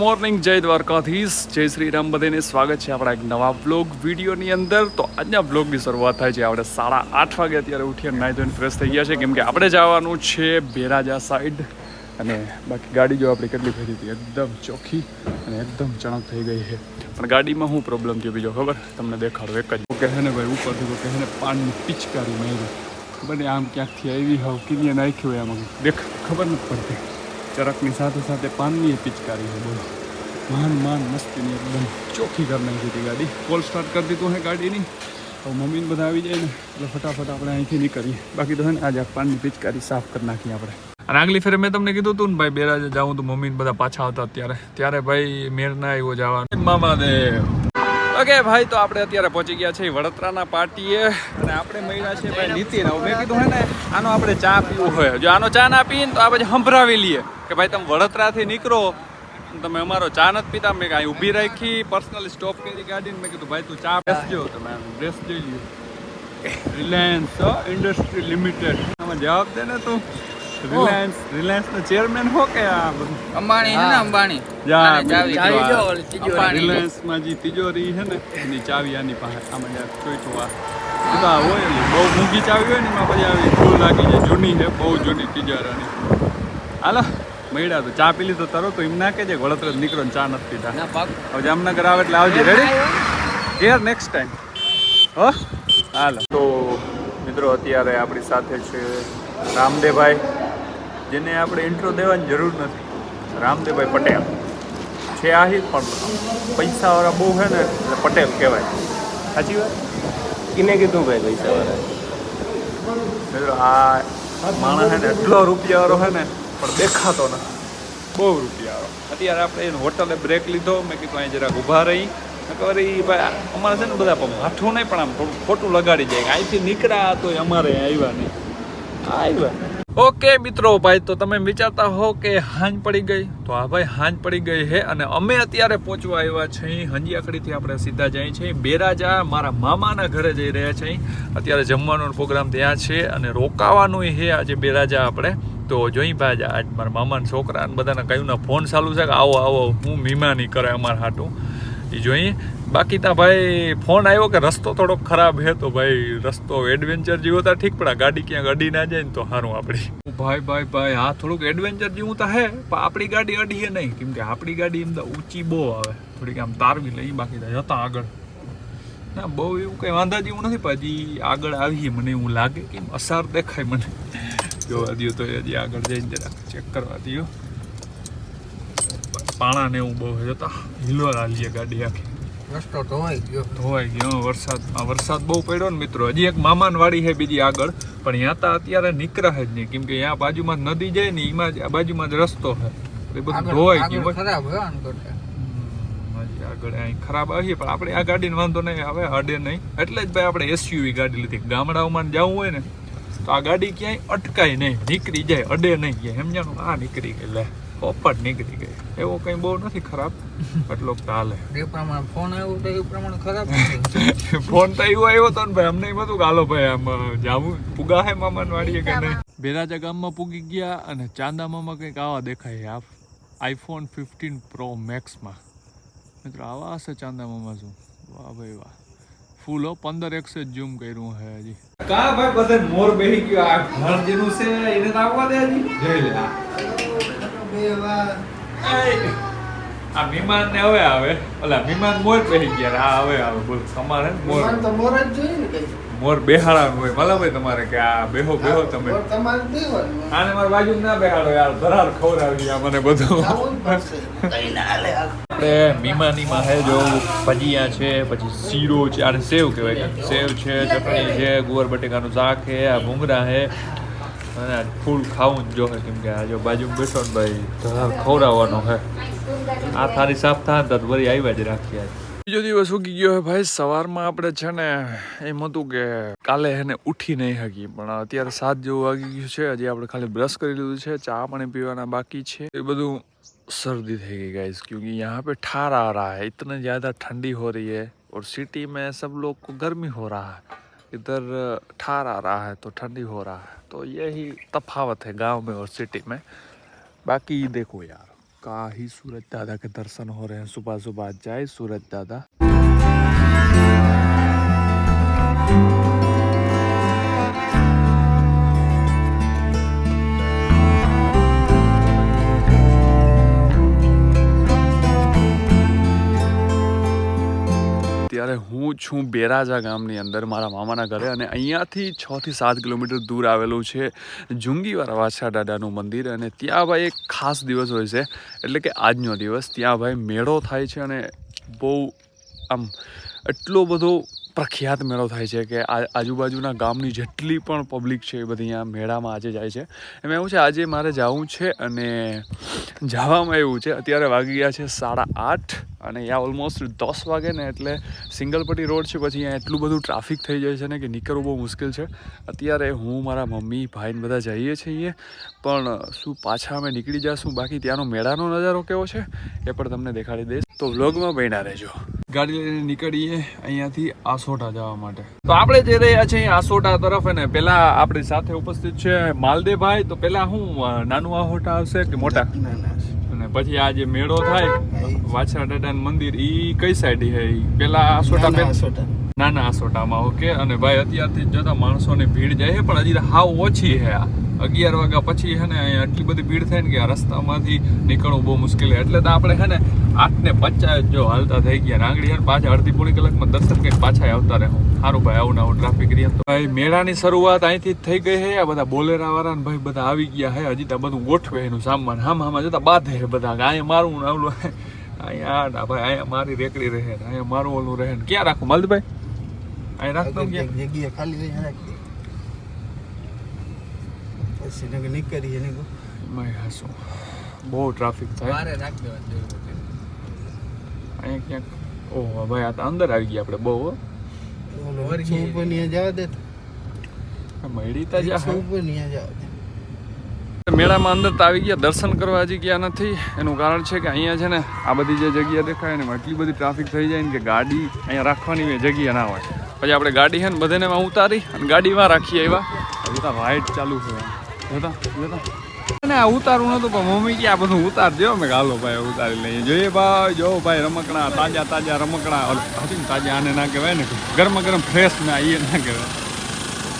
Morning જય દ્વારકાધીશ. જય શ્રી રામ બધાને સ્વાગત છે આપણા એક નવા બ્લોગ વિડીયોની અંદર. તો આજના બ્લોગની શરૂઆત થાય છે આપણે સાડા આઠ વાગે અત્યારે ઉઠીએ નાહી ધોઈને ફ્રેશ થઈ ગયા છે. કેમ કે આપણે જવાનું છે બેરાજા સાઈડ અને બાકી ગાડી જો આપણી કેટલી ફરી હતી એકદમ ચોખ્ખી અને એકદમ ચણક થઈ ગઈ છે. પણ ગાડીમાં શું પ્રોબ્લેમ થયો બીજો ખબર? તમને દેખાડો એક જ. કહે ને ભાઈ ઉપરથી કહે ને પાનની પિચકારી મારી. બને આમ ક્યાંકથી આવી હોવ કિરીએ નાખ્યું હોય આમાં. દેખ. ખબર નથી પડતી. ચરકની સાથે સાથે પાનની પિચકારી છે. બોલો. માન માન, મસ્તીની એકદમ ચોખ્ખી કરી નાખી હતી ગાડી. કોલ સ્ટાર્ટ કરી દીધું હે ગાડીની. તો મમ્મીને બધા આવી જાય ને, એટલે ફટાફટ આપણે અહીંથી નીકળીએ. બાકી તો ને, આજે પાનની પિચકારી સાફ કરી નાખીએ આપણે. અને આગલી ફેરે મેં તમને કીધું હતું ને, ભાઈ, બેરાજે જાઉં તો મમ્મી બધા પાછા આવતા ત્યારે ત્યારે ભાઈ મેર ના આવ્યો જવાનું. મામા દેવ ઓકે ભાઈ, તો આપણે અત્યારે પહોંચી ગયા છીએ વડોદરાના પાર્ટીએ અને આપણે મળ્યા છે ભાઈ નીતિન. મેં કીધું હે ને, આનો આપણે ચા પીવું હોય. જો આનો ચા ના પીને તો આપણે સંભળાવી લઈએ કે ભાઈ, તમે વડોદરાથી નીકળો. તમે અમારો ચા નથી પીતા. મેં કાંઈ ઊભી રાખી પર્સનલી સ્ટોપ કરી ગાડીને મેં કીધું, ભાઈ, તું ચા બેસજો. તમે ડ્રેસ જોઈ લ્યો રિલાયન્સ ઇન્ડસ્ટ્રી લિમિટેડ આમાં જવાબ દે ને તું. રિલાયન્સ રિલાયન્સ નો ચેરમેન હો કે આ બધું? અંબાણી છે ને અંબાણી. જા, ચાવી જો, જો, તિજોરી. રિલાયન્સમાં જે તિજોરી છે ને એની ચાવી આની પાસે આમાં એ તો આ. હોય ને બહુ મૂંઘી ચાવી હોય ને એમાં પછી આવી ધૂળ લાગી જાય. જૂની છે બહુ જૂની તિજોરાની. હાલો મળ્યા તો ચા પી લીધો તરો તો એમ ના કહેજે વડોદરા નીકળો ચા નથી પીતા હવે જામનગર આવે એટલે આવજે રેડી કેર નેક્સ્ટ ટાઈમ હો? હાલો. તો મિત્રો અત્યારે આપણી સાથે છે રામદેવભાઈ. જેને આપણે ઇન્ટ્રો દેવાની જરૂર નથી. રામદેવભાઈ પટેલ. છે આહિર પણ પૈસાવાળા બહુ છે ને એટલે પટેલ કહેવાય. સાચી વાત? કિને કીધું ભાઈ પૈસાવાળા? મિત્રો આ માણસ છે ને એટલો રૂપિયાવાળો છે ને પણ દેખાતો નથી. બહુ રૂપિયાવાળો. અત્યારે આપણે એને હોટલે બ્રેક લીધો. મેં કીધું અહીં જરાક ઊભા રહી. ખબર એ ભાઈ અમારે છે ને બધા માઠું નહીં પણ આમ થોડું ખોટું લગાડી જાય અહીંથી નીકળ્યા તો અમારે આવ્યા નહીં. આવ્યા ઓકે મિત્રો, ભાઈ, તો તમે વિચારતા હો કે હાંજ પડી ગઈ. તો આ ભાઈ હાંજ પડી ગઈ છે અને અમે અત્યારે પહોંચવા આવ્યા છીએ. હંજિયાકડીથી આપણે સીધા જઈએ છીએ. બેરાજા મારા મામાના ઘરે જઈ રહ્યા છીએ. અત્યારે જમવાનો પ્રોગ્રામ ત્યાં છે અને રોકાવાનું છે આજે બેરાજા આપણે. તો જોઈ ભાઈ આજ મારા મામાના છોકરા અને બધાના કયું ફોન ચાલુ છે કે આવો આવો, હું મીમાની કરે અમારા હાટું. એ જોઈએ બાકી તા ભાઈ ફોન આવ્યો કે રસ્તો થોડોક ખરાબ હે તો ભાઈ રસ્તો એડવેન્ચર જેવો તા ઠીક પડે ગાડી ક્યાંક અડી ના જાય ને તો સારું આપણી ભાઈ ભાઈ ભાઈ, હા, થોડુંક એડવેન્ચર જેવું તો હે, પણ આપણી ગાડી અડીએ નહીં. કેમ કે આપણી ગાડી એમ તો ઊંચી બહુ આવે. થોડીક આમ તારવી લઈ બાકી તા જતા આગળ. ના, બહુ એવું કંઈ વાંધા જેવું નથી, પણ હજી આગળ આવીએ મને એવું લાગે કે અસાર દેખાય મને. જોવા દો તો હજી આગળ જઈને જરાક ચેક કરવા દો પાણા ને એવું બહુ જતા. હિલવા લાલીએ ગાડી આખી. રસ્તો ધોવાઈ ગયો. ધોવાઈ ગયો વરસાદ આ વરસાદ બહુ પડ્યો ને મિત્રો. હજી એક મામાન વાડી છે બીજી આગળ પણ ત્યાં તો અત્યારે નીકળે જ નહીં. કેમ કે ત્યાં બાજુમાં નદી જાય ને એમાં જ આ બાજુમાં જ રસ્તો છે. એ બધું ધોવાઈ ગયું. ખરાબ આગળ અહીં ખરાબ આવી પણ આપણે આ ગાડીને વાંધો નહીં આવે હડે નહીં. એટલે જ ભાઈ આપણે એસયુવી ગાડી લીધી. ગામડાઓમાં જવું હોય ને તો આ ગાડી ક્યાંય અટકાય નહીં નીકળી જાય અડે નહીં. એમ સમજાણું આ નીકળી ગઈ લે. પોપટ નીકળી ગઈ. એવો કંઈ બહુ નથી ખરાબ એટલો ચાલે. એ પ્રમાણે ફોન આવ્યો તો એ પ્રમાણે ખરાબ નથી. ફોન તો એવો આવ્યો તો ને ભાઈ અમને એમ હતું ગાલો ભાઈ આમ જાવું પુગા હે મામાન વાડીએ કે નહીં? બેરાજા ગામમાં પૂગી ગયા અને ચાંદા મામા કંઈક આવા દેખાય આ આઈફોન ફિફ્ટીન પ્રો મેક્સમાં મિત્રો આવા હશે ચાંદા મામા શું? વાહ ભાઈ વાહ. ફૂલો પંદર એક્સ ઝૂમ કર્યું હે હજી. કા ભાઈ બધે મોર બેહી ગયો. આ ઘર જેનું છે એને તો આવવા દે હજી. જઈ લે. આ વિમાન ને હવે આવે. ઓલા વિમાન મોર બેહી ગયા. આ હવે આવે. બોલ તમારે મોર. તો મોર જ જોઈએ ને મોર બેહાડવાનું હોય. ભલા ભાઈ તમારે કે આ બેહો બેહો તમે. આને મારા બાજુ ના બેહાડો યાર. ધરાર ખવડાવી આ મને બધું. આપણે મીમાનીમાં હે જો ભજીયા છે પછી શીરો છે. આને સેવ કહેવાય. સેવ છે ચટણી છે ગુવાર બટેકાનું શાક છે આ ભૂંગરા છે. અને આ ફૂલ ખાવું જ જોહે કેમ કે આ જો બાજુ બેઠો ને ભાઈ ધરાર ખવડાવવાનો છે આ થાળી સાફ થાય ને તો વળી આવ્યા જ રાખીએ બીજો દિવસ ઉગી ગયો હે ભાઈ સવારમાં આપણે છે ને એમ હતું કે કાલે એને ઉઠી નહીં હકી પણ અત્યારે સાત જેવું વાગી ગયું છે હજી આપણે ખાલી બ્રશ કરી લીધું છે ચા પાણી પીવાના બાકી છે એ બધું सर्दी थी गई गाइस क्योंकि यहाँ पे ठार आ रहा है इतने ज़्यादा ठंडी हो रही है और सिटी में सब लोग को गर्मी हो रहा है इधर ठार आ रहा है तो ठंडी हो रहा है तो यही तफावत है गांव में और सिटी में बाकी देखो यार का ही सूरज दादा के दर्शन हो रहे हैं सुबह सुबह जय सूरज दादा છું બેરાજા ગામની અંદર મારા મામાના ઘરે અને અહીંયાથી છ થી સાત કિલોમીટર દૂર આવેલું છે જુંગીવાળા વાછા દાદાનું મંદિર અને ત્યાં ભાઈ એક ખાસ દિવસ હોય છે, એટલે કે આજનો દિવસ. ત્યાં ભાઈ મેળો થાય છે અને બહુ આમ એટલો બધો પ્રખ્યાત મેળો થાય છે કે આજુબાજુના ગામની જેટલી પણ પબ્લિક છે એ બધી અહીંયા મેળામાં આજે જાય છે. એમાં એવું છે, આજે મારે જવું છે અને જવામાં એવું છે. અત્યારે વાગી ગયા છે સાડા આઠ અને અહીંયા ઓલમોસ્ટ દસ વાગે ને એટલે સિંગલપટ્ટી રોડ છે, પછી અહીંયા એટલું બધું ટ્રાફિક થઈ જાય છે ને કે નીકળવું બહુ મુશ્કેલ છે. અત્યારે હું, મારા મમ્મી, ભાઈને બધા જઈએ છીએ પણ શું પાછા અમે નીકળી જશું? બાકી ત્યાંનો મેળાનો નજારો કેવો છે એ પણ તમને દેખાડી દઈશ. તો વ્લોગમાં બન્યા રહેજો. ગાડી લઈને નીકળીએ અહીંયાથી આસોટા જવા માટે. તો આપણે જઈ રહ્યા છીએ આસોટા તરફ અને પેલા આપણી સાથે ઉપસ્થિત છે માલદેવભાઈ. તો પેલા હું નાનું આહોટા આવશે કે મોટા? અને પછી આ જે મેળો થાય વાછરા દાદાનું મંદિર ઈ કઈ સાઈડ છે? પેલા આસોટા પેલા? નાના આસોટામાં ઓકે અને ભાઈ, અત્યારથી જ જતા માણસોની ભીડ જાય છે, પણ હજી હાવ ઓછી છે આ. અગિયાર વાગ્યા પછી છે ને અહીંયા આટલી બધી ભીડ થાય ને કે આ રસ્તામાંથી નીકળવું બહુ મુશ્કેલ છે. એટલે તો આપણે છે ને આઠને પચાસ જો હાલતા થઈ ગયા. આંગળી છે પાછા અડધી પોણી કલાકમાં દર્શન કંઈક પાછા આવતા રહે સારું ભાઈ, આવું આવું ટ્રાફિક રહ્યા તો. ભાઈ, મેળાની શરૂઆત અહીંથી જ થઈ ગઈ છે. આ બધા બોલેરા વાળા ને ભાઈ બધા આવી ગયા છે. હજી તો બધું ગોઠવે એનું સામાન. હામ, હામાં જતા બાંધે છે બધા. અહીંયા મારું આવલું અહીંયા ભાઈ, અહીંયા મારી રેકડી રહે અહીંયા મારું ઓલું રહે ક્યાં રાખું? માલદભાઈ અહીં રાખતો ને ક્યાં જગ્યા ખાલી હોય રાખી દે. પછી નગર નીકળીએ એને કહું. મેં હાસું બહુ ટ્રાફિક થાય. મારે રાખ દેવા જોઈએ અહીંયા ક્યાંક? ઓહો ભાઈ આ તો અંદર આવી ગયા આપણે બહુ ઓલો ઉપર નિયા જવા દે તો. મળી તા જા ઉપર નિયા જવા દે. મેળામાં અંદર તો આવી ગયા, દર્શન કરવા હજી ગયા નથી. એનું કારણ છે કે અહીંયા છે ને આ બધી જે જગ્યા દેખાય ને એટલી બધી ટ્રાફિક થઈ જાય ને કે ગાડી અહીંયા રાખવાની જગ્યા ના હોય. પછી આપણે ગાડી છે ને બધાને એમાં ઉતારી અને ગાડીમાં રાખીએ એવા જોતા તો ચાલુ છે. જોતા જોતા અને આ ઉતારવું નતું, પણ મમ્મી કે આ બધું ઉતાર દો મેં હાલો ભાઈ ઉતારી લઈએ. જોઈએ ભાઈ, જો ભાઈ, રમકડા, તાજા તાજા રમકડા. હતું તાજા, આને ના કહેવાય ને. ગરમા ગરમ ફ્રેશ ના એ ના કહેવાય.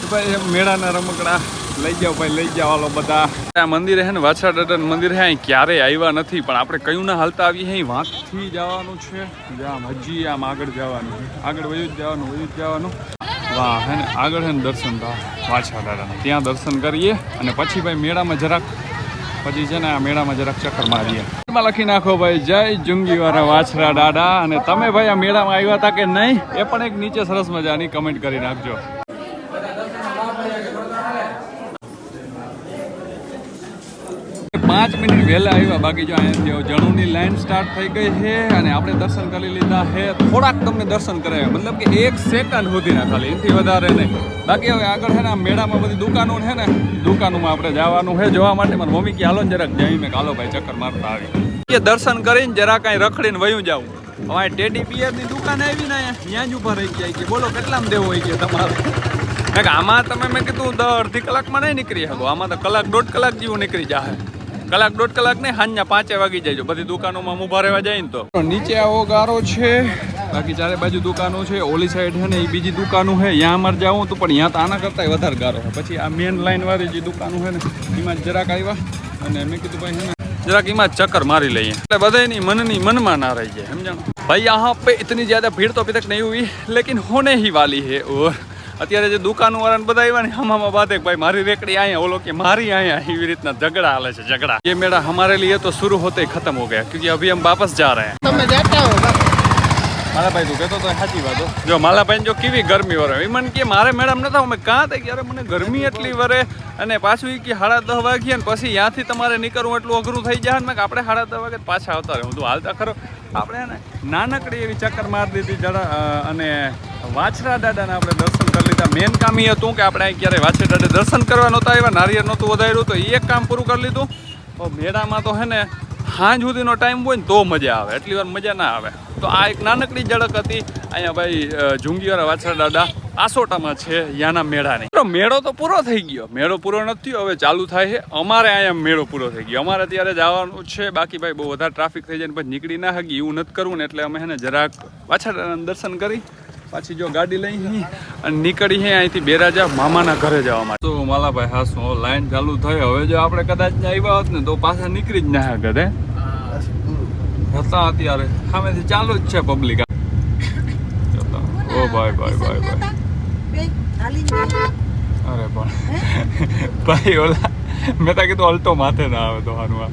તો ભાઈ મેળાના રમકડા. લઈ જાઓ ભાઈ, લઈ જાઓ હાલો બધા. આ મંદિર હે ને વાછા દાદાનું મંદિર હે, અહીં ક્યારેય આવ્યા નથી, પણ આપણે કયું ના હાલતા આવીએ અહીં વાંકથી જવાનું છે. આમ હજી આમ આગળ જવાનું આગળ વયું જ જવાનું, વયું જ જવાનું. વાહ, હે ને, આગળ છે ને દર્શન વાછા દાદાના ત્યાં દર્શન કરીએ અને પછી ભાઈ મેળામાં જરાક, પછી છે ને આ મેળામાં જરાક ચક્કર મારીએ. એમાં લખી નાખો ભાઈ, જય જુંગીવાળા વાછરા દાદા અને તમે ભાઈ આ મેળામાં આવ્યા હતા કે નહીં, એ પણ એક નીચે સરસ મજાની કમેન્ટ કરી નાખજો. પાંચ મિનિટ વહેલા આવ્યા. બાકી જો અહીંયા જણુની લાઈન સ્ટાર્ટ થઈ ગઈ છે અને આપણે દર્શન કરી લીધા છે. થોડાક તમને દર્શન કરાવ્યા મતલબ કે એક સેકન્ડ સુધીના ખાલી. એનાથી વધારે નહીં. બાકી હવે આગળ છે ને મેળામાં બધી દુકાનો છે ને, દુકાનોમાં આપણે જવાનું છે. જોવા માટે મારી મમ્મી કે, હાલો જરાક જઈ મેં કાલો ભાઈ ચક્કર મારતા આવી. દર્શન કરીને જરા કાંઈ રખડીને વયું જાવું હવે ટેડી પિયરની દુકાન આવી ને ત્યાં જ ઊભા રહી ગયા કે બોલો, કેટલામાં દેવો હોય કે તમારે? આમાં તમે, મેં કીધું અડધી કલાકમાં નહીં નીકળી શકો. આમાં તો કલાક દોઢ કલાક જેવું નીકળી જાય કલાક દોઢ કલાક ને સાંજના પાંચે વાગી જાય બધી દુકાનોમાં ઊભા રહેવા જાય ને તો. નીચે આવો ગારો છે. બાકી ચારે બાજુ દુકાનો છે. ઓલી સાઈડ છે ને એ બીજી દુકાનો છે. ત્યાં અમારે જવું હતું પણ ત્યાં તો આના કરતાં વધારે ગારો છે. પછી આ મેન લાઈનવાળી જે દુકાનો છે ને એમાં જરાક આવ્યા અને મેં કીધું ભાઈ જરાક એમાં ચક્કર મારી લઈએ. એટલે બધાની મનની મનમાં ના રહી જાય સમજાણો? ભાઈ યહાં પે ઇતની જ્યાદા ભીડ તો અભી તક નહીં હુઈ લેકિન હોને હી વાલી હે ઓહ અત્યારે જે દુકાનવાળાને બધા આવ્યા ને હમ હમામાં બાદે ભાઈ, મારી રેકડી અહીંયા, ઓલો કે મારી અહીંયા. એવી રીતના ઝઘડા હાલે છે, ઝઘડા. એ મેળા હમારે લીએ તો શરૂ હોતે ખતમ હો ગયા, ક્યુંકિ અભી હમ વાપસ જા રહે તમે જાતા હો માલાભાઈ તું કહેતો તો સાચી વાત. જો માલાભાઈ જો કેવી ગરમી વરે. એ મને કે મારે મેડમ નતા, અમે કાં થઈ ક્યારે? મને ગરમી એટલી વરે. અને પાછું કે સાડા દસ વાગ્યા ને પછી ત્યાંથી તમારે નીકળવું એટલું અઘરું થઈ જાય ને આપણે સાડા દસ વાગે પાછા આવતા રહે હું તું હાલતા ખરો. આપણે નાનકડી એવી ચક્કર મારી દીધી, જરા અને વાછરા દાદાને આપણે દર્શન કરી લીધા. મેન કામ એ હતું કે આપણે અહીં ક્યારે વાછરા દાદા દર્શન કરવા નહોતા આવ્યા નારિયેર નહોતું વધાર્યું, તો એ એક કામ પૂરું કરી લીધું. તો મેળામાં તો હે ને સાંજ સુધીનો ટાઈમ હોય ને તો મજા આવે. એટલી વાર મજા ના આવે. તો આ એક નાનકડી ઝડક હતી. અહીંયા ભાઈ જુંગીવાળા વાછરા દાદા આસોટામાં છે યાના મેળાની. તો મેળો તો પૂરો થઈ ગયો. મેળો પૂરો નથી હવે ચાલુ થાય છે. અમારે અહીંયા મેળો પૂરો થઈ ગયો. અમારે ત્યારે જવાનું છે, બાકી ભાઈ બહુ વધારે ટ્રાફિક થઈ જાય ને પછી નીકળી ના હગી એવું નથી કરવું ને એટલે અમે એને જરાક પાછા દર્શન કરી, પાછી જો ગાડી લઈ અને નીકળી હે અહીંથી બેરાજા મામાના ઘરે જવા માટે. તો માલાભાઈ ભાઈ શું લાઈન ચાલુ થઈ હવે જો આપણે કદાચ આવ્યા હોત ને તો પાછા નીકળી જ ના હે? હતા અત્યારે. સામેથી ચાલુ જ છે પબ્લિક ઓ ભાઈ ભાઈ ભાઈ ભાઈ અરે પણ ભાઈ ઓલા મેં તો કીધું અલ્ટો માથે ના આવે તો હારું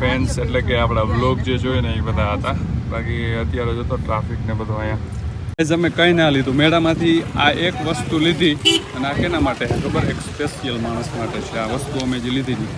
ફેન્સ એટલે કે આપણા બ્લોગ જે જોઈએ ને એ બધા હતા. બાકી અત્યારે જતો ટ્રાફિક ને બધું અહીંયા. અમે કંઈ ના લીધું. મેળામાંથી આ એક વસ્તુ લીધી અને આ કેના માટે? ખબર? એક સ્પેશિયલ માણસ માટે છે. આ વસ્તુ અમે જે લીધી હતી